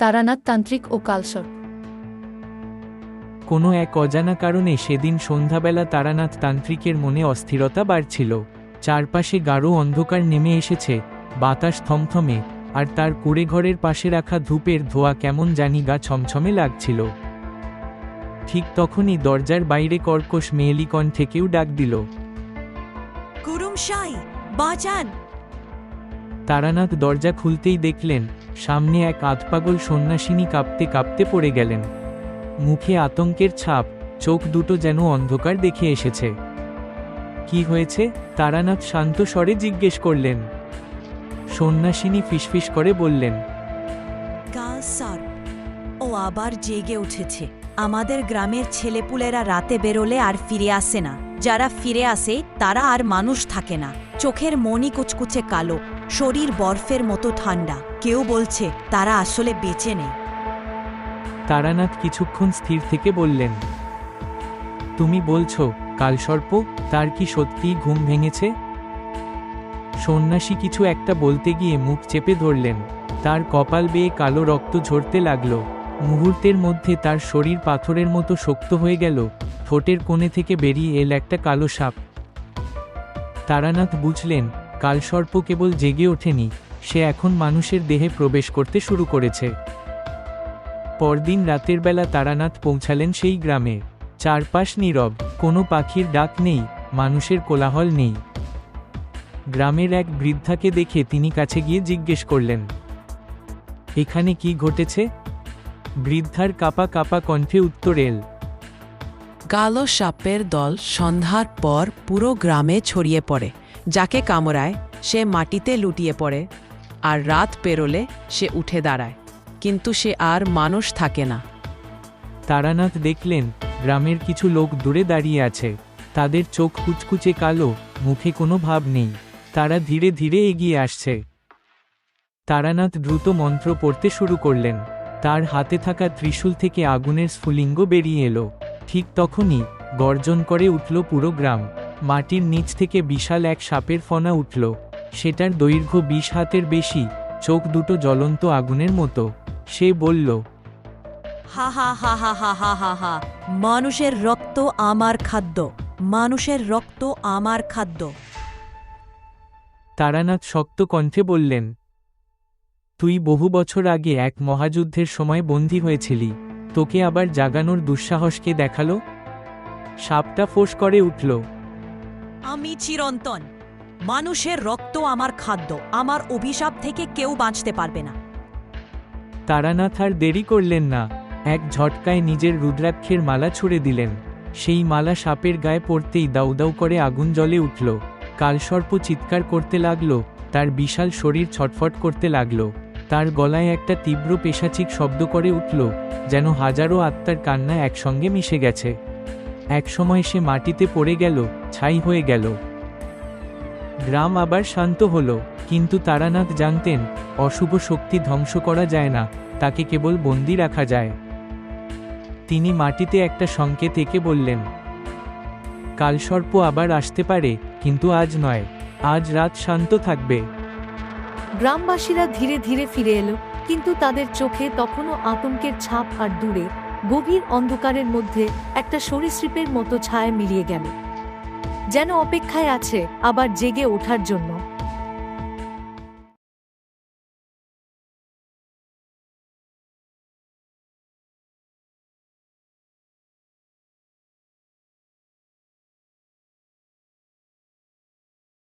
তারানাথ তান্ত্রিক ও কালসর কোনো এক অজানা কারণে সেদিন সন্ধ্যাবেলা তারানাথ তান্ত্রিকের মনে অস্থিরতা বাড়ছিল। চারপাশে গাঢ় অন্ধকার নেমে এসেছে বাতাস থমথমে আর তার কুড়ে ঘরের পাশে রাখা ধূপের ধোয়া কেমন জানি গা ছমছমে লাগছিল। ঠিক তখনই দরজার বাইরে কর্কশ মেয়েলি কণ্ঠেকেও ডাক দিল বাঁচান। তারানাথ দরজা খুলতেই দেখলেন সামনে এক আধপাগল সন্ন্যাসিনী কাঁপতে কাঁপতে পড়ে গেলেন। মুখে আতঙ্কের ছাপ, চোখ দুটো যেন অন্ধকার দেখে এসেছে। কি হয়েছে? তারানাথ শান্ত স্বরে জিজ্ঞেস করলেন। সন্ন্যাসিনী ফিসফিস করে বললেন, কাল স্যার, ও আবার জেগে উঠেছে। আমাদের গ্রামের ছেলেপুলেরা রাতে বেরোলে আর ফিরে আসে না। যারা ফিরে আসে, তারা আর মানুষ থাকে না। চোখের মনি কুচকুচে কালো, শরীর বরফের মতো ঠান্ডা। কেউ বলছে, তারা আসলে বেঁচে নেই। তারানাথ কিছুক্ষণ স্থির থেকে বললেন, তুমি বলছো, কালসর্প, তার কি সত্যিই ঘুম ভেঙেছে? সন্ন্যাসী কিছু একটা বলতে গিয়ে মুখ চেপে ধরলেন। তার কপাল বেয়ে কালো রক্ত ঝরতে লাগল। মুহূর্তের মধ্যে তার শরীর পাথরের মতো শক্ত হয়ে গেল। ঠোঁটের কোণে থেকে বেরিয়ে এল একটা কালো সাপ। তারানাথ বুঝলেন কালসর্প কেবল জেগে ওঠেনি, সে এখন মানুষের দেহে প্রবেশ করতে শুরু করেছে। পরদিন রাতের বেলা তারানাথ পৌঁছালেন সেই গ্রামে। চারপাশ নীরব, কোনো পাখির ডাক নেই, মানুষের কোলাহল নেই। গ্রামের এক বৃদ্ধাকে দেখে তিনি কাছে গিয়ে জিজ্ঞেস করলেন, এখানে কি ঘটেছে? বৃদ্ধার কাপা কাপা কণ্ঠে উত্তর এল কালো সাপের দল সন্ধ্যার পর পুরো গ্রামে ছড়িয়ে পড়ে। যাকে কামড়ায়, সে মাটিতে লুটিয়ে পড়ে আর রাত পেরোলে সে উঠে দাঁড়ায়। কিন্তু সে আর মানুষ থাকে না। তারানাথ দেখলেন, গ্রামের কিছু লোক দূরে দাঁড়িয়ে আছে। তাদের চোখ কুচকুচে কালো, মুখে কোনো ভাব নেই। তারা ধীরে ধীরে এগিয়ে আসছে। তারানাথ দ্রুত মন্ত্র পড়তে শুরু করলেন। তার হাতে থাকা ত্রিশূল থেকে আগুনের স্ফুলিঙ্গ বেরিয়ে এলো। ঠিক তখনই গর্জন করে উঠল পুরো গ্রাম। মাটির নিচ থেকে বিশাল এক সাপের ফনা উঠল। সেটার দৈর্ঘ্য বিশ হাতের বেশি চোখ দুটো জ্বলন্ত আগুনের মতো। সে বলল হা হা হা হা হা হা হা হা মানুষের রক্ত আমার খাদ্য মানুষের রক্ত আমার খাদ্য। তারানাথ শক্ত কণ্ঠে বললেন তুই বহু বছর আগে এক মহাযুদ্ধের সময় বন্দী হয়েছিলি। তোকে আবার জাগানোর দুঃসাহসকে দেখাল? সাপটা ফোঁস করে উঠল। আমি চিরন্তন। মানুষের রক্ত আমার খাদ্য আমার অভিশাপ থেকে কেউ বাঁচতে পারবে না। তারানাথ আর দেরি করলেন না। এক ঝটকায় নিজের রুদ্রাক্ষের মালা ছুড়ে দিলেন। সেই মালা সাপের গায়ে পড়তেই দাউ দাউ করে আগুন জ্বলে উঠল। কালসর্প চিৎকার করতে লাগল তার বিশাল শরীর ছটফট করতে লাগল। তার গলায় একটা তীব্র পেশাচিক শব্দ করে উঠল, যেন হাজারো আত্মার কান্না একসঙ্গে মিশে গেছে। একসময় সে মাটিতে পড়ে গেল, ছাই হয়ে গেল। গ্রাম আবার শান্ত হলো, কিন্তু তারানাথ জানতেন, অশুভ শক্তি ধ্বংস করা যায় না, তাকে কেবল বন্দি রাখা যায়। তিনি মাটিতে একটা সংকেত এঁকে বললেন, কালসর্প আবার আসতে পারে, কিন্তু আজ নয়। আজ রাত শান্ত থাকবে। গ্রামবাসীরা ধীরে ধীরে ফিরে এলো, কিন্তু তাদের চোখে তখনও আতঙ্কের ছাপ আর দূরে, গভীর অন্ধকারের মধ্যে একটা সরীসৃপের মতো ছায়া মিলিয়ে গেল। যেন অপেক্ষায় আছে আবার জেগে ওঠার জন্য।